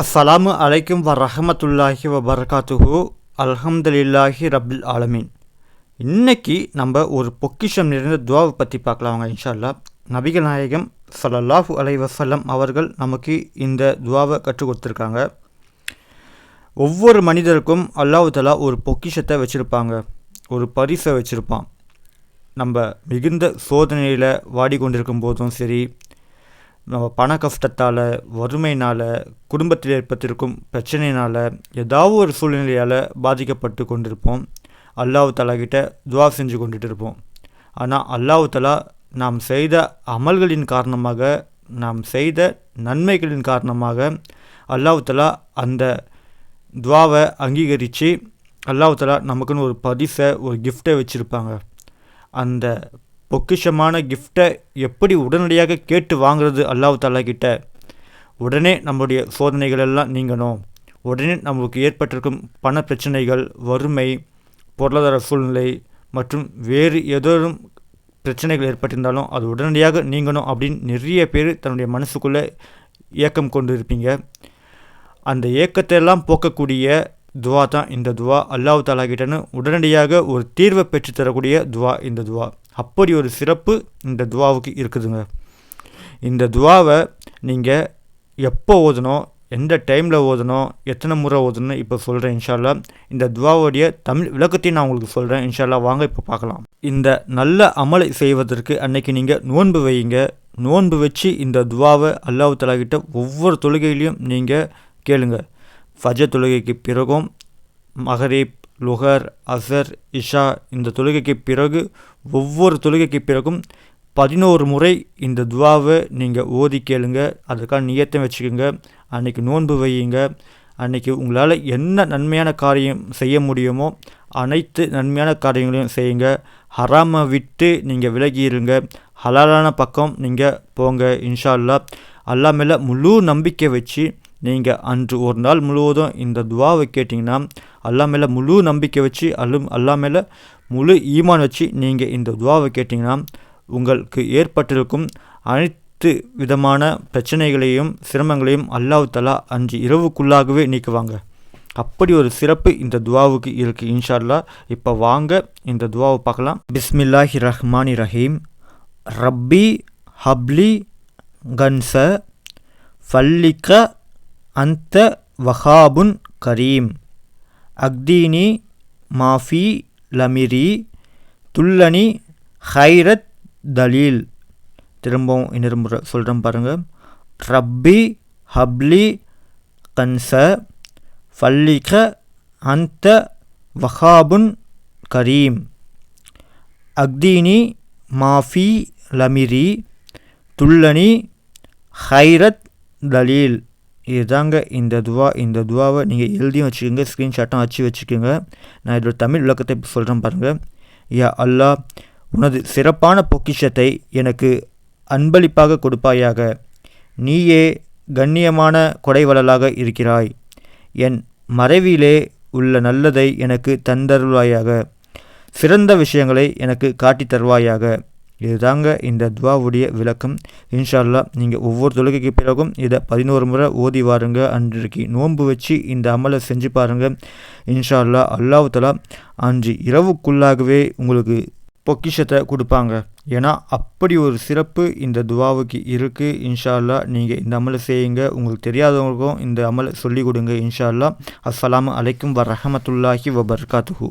அஸ்ஸலாமு அலைக்கும் வ ரஹமத்துல்லாஹி வ பரகாத்துஹு அல்ஹம்துலில்லாஹி ரபில் ஆலமீன் இன்னைக்கு நம்ம ஒரு பொக்கிஷம் நிறைந்த துவாவை பற்றி பார்க்கலாங்க இன்ஷால்லா இன்ஷா அல்லாஹ் நபிகள் நாயகம் ஸல்லல்லாஹு அலை வசல்லம் அவர்கள் நமக்கு இந்த துவாவை கற்றுக் கொடுத்துருக்காங்க. ஒவ்வொரு மனிதருக்கும் அல்லாஹ் ஒரு பொக்கிஷத்தை வச்சுருப்பாங்க ஒரு பரிசை வச்சுருப்பான். நம்ம மிகுந்த சோதனையில் வாடிக்கொண்டிருக்கும் போதும் சரி பண கஷ்டத்தால் வறுமையினால் குடும்பத்தில் ஏற்பட்டிருக்கும் பிரச்சனையினால் ஏதாவது ஒரு சூழ்நிலையால் பாதிக்கப்பட்டு கொண்டிருப்போம். அல்லாஹ் கிட்ட துவா செஞ்சு கொண்டுட்டு இருப்போம் ஆனால் அல்லாவுத்தலா நாம் செய்த அமல்களின் காரணமாக நாம் செய்த நன்மைகளின் காரணமாக அல்லாஹ் அந்த துவாவை அங்கீகரித்து அல்லாஹ் நமக்குன்னு ஒரு பரிசை ஒரு கிஃப்டை வச்சுருப்பாங்க. அந்த பொக்கிஷமான கிஃப்டை எப்படி உடனடியாக கேட்டு வாங்குறது அல்லாஹ் தாலா கிட்ட? உடனே நம்முடைய சோதனைகள் எல்லாம் நீங்கணும். உடனே நமக்கு ஏற்பட்டிருக்கும் பண பிரச்சனைகள் வறுமை பொருளாதார சூழ்நிலை மற்றும் வேறு ஏதோரும் பிரச்சனைகள் ஏற்பட்டிருந்தாலும் அது உடனடியாக நீங்கணும் அப்படின்னு நிறைய பேர் தன்னுடைய மனசுக்குள்ளே ஏக்கம் கொண்டு இருப்பீங்க அந்த ஏக்கத்தை எல்லாம் போக்கக்கூடிய துவா தான் இந்த துவா. அல்லாஹ் தாலா கிட்டன்னு உடனடியாக ஒரு தீர்வை பெற்றுத்தரக்கூடிய துவா இந்த துவா. அப்படி ஒரு சிறப்பு இந்த துவாவுக்கு இருக்குதுங்க. இந்த துவாவை நீங்கள் எப்போ ஓதணும் எந்த டைமில் ஓதணும் எத்தனை முறை ஓதணும் இப்போ சொல்கிறேன் இன்ஷால்லா இந்த துவாவுடைய தமிழ் விளக்கத்தையும் நான் உங்களுக்கு சொல்கிறேன் இன்ஷால்லா வாங்க இப்போ பார்க்கலாம். இந்த நல்ல அமலை செய்வதற்கு அன்னைக்கு நீங்கள் நோன்பு வையுங்க. நோன்பு வச்சு இந்த துவாவை அல்லாஹு தலாகிட்ட ஒவ்வொரு தொழுகையிலையும் நீங்கள் கேளுங்க. ஃபஜ தொழுகைக்கு பிறகும் மஹரீப் லுகர் அசர் இஷா இந்த தொழுகைக்கு பிறகு ஒவ்வொரு தொழுகைக்கு பிறகும் பதினோரு முறை இந்த துவாவை நீங்கள் ஓதி கேளுங்க. அதற்கான நியத்தம் வச்சுக்கோங்க. அன்றைக்கி நோன்பு வையுங்க. அன்றைக்கி உங்களால் என்ன நன்மையான காரியம் செய்ய முடியுமோ அனைத்து நன்மையான காரியங்களையும் செய்யுங்க. ஹராமை விட்டு நீங்கள் விலகி இருங்க ஹலாலான பக்கம் நீங்கள் போங்க இன்ஷா அல்லா அல்லா மேலே முழு நம்பிக்கை வச்சு நீங்கள் அன்று ஒரு நாள் முழுவதும் இந்த துவாவை கேட்டிங்கன்னா அல்லா மேலே முழு நம்பிக்கை வச்சு அல்லு அல்லா மேலே முழு ஈமான் வச்சு நீங்கள் இந்த துவாவை கேட்டிங்கன்னா உங்களுக்கு ஏற்பட்டிருக்கும் அனைத்து விதமான பிரச்சனைகளையும் சிரமங்களையும் அல்லாஹ் தலா அஞ்சு இரவுக்குள்ளாகவே நீக்குவாங்க. அப்படி ஒரு சிறப்பு இந்த துவாவுக்கு இருக்குது இன்ஷால்லா இப்போ வாங்க இந்த துவாவை பார்க்கலாம். பிஸ்மில்லாஹி ரஹ்மானி ரஹீம். ரப்பி ஹப்லி கன்ச ஃபல்லிக்க அந்த வஹாபுன் கரீம் அக்தீனி மாஃபி லமிரி துல்லனி ஹைரத் தலீல் திரும்பவும் இன்னொரு முறை சொல்கிறேன் பாருங்கள் ரப்பி ஹப்லி கன்ச ஃபல்லிக அந்த வஹாபுன் கரீம் அக்தீனி மாஃபி லமிரி துல்லனி ஹைரத் தலீல் இதுதாங்க இந்த துவா இந்த துவாவை நீங்கள் எழுதியும் வச்சுக்கோங்க ஸ்க்ரீன்ஷாட்டும் வச்சு வச்சுக்கோங்க. நான் இதோட தமிழ் விளக்கத்தை இப்போ சொல்கிறேன் பாருங்கள் யா அல்லாஹ் உனது சிறப்பான பொக்கிஷத்தை எனக்கு அன்பளிப்பாக கொடுப்பாயாக. நீயே கண்ணியமான கொடைவளலாக இருக்கிறாய். என் மறைவிலே உள்ள நல்லதை எனக்கு தந்தருவாயாக சிறந்த விஷயங்களை எனக்கு காட்டித் தருவாயாக இதுதாங்க இந்த துவாவுடைய விளக்கம். இன்ஷால்லா நீங்கள் ஒவ்வொரு தொழுகைக்கு பிறகும் இதை பதினோரு முறை ஓதி வாருங்க. அன்றைக்கு நோன்பு வச்சு இந்த அமலை செஞ்சு பாருங்கள் இன்ஷால்லா அல்லாஹ் அன்று இரவுக்குள்ளாகவே உங்களுக்கு பொக்கிஷத்தை கொடுப்பாங்க. ஏன்னா அப்படி ஒரு சிறப்பு இந்த துவாவுக்கு இருக்குது இன்ஷால்லா நீங்கள் இந்த அமலை செய்யுங்க. உங்களுக்கு தெரியாதவங்களுக்கும் இந்த அமலை சொல்லிக் கொடுங்க. இன்ஷால்லா அஸ்லாம் அலைக்கும் வ ரஹமத்துல்லாஹி வபர்காத்துஹூ.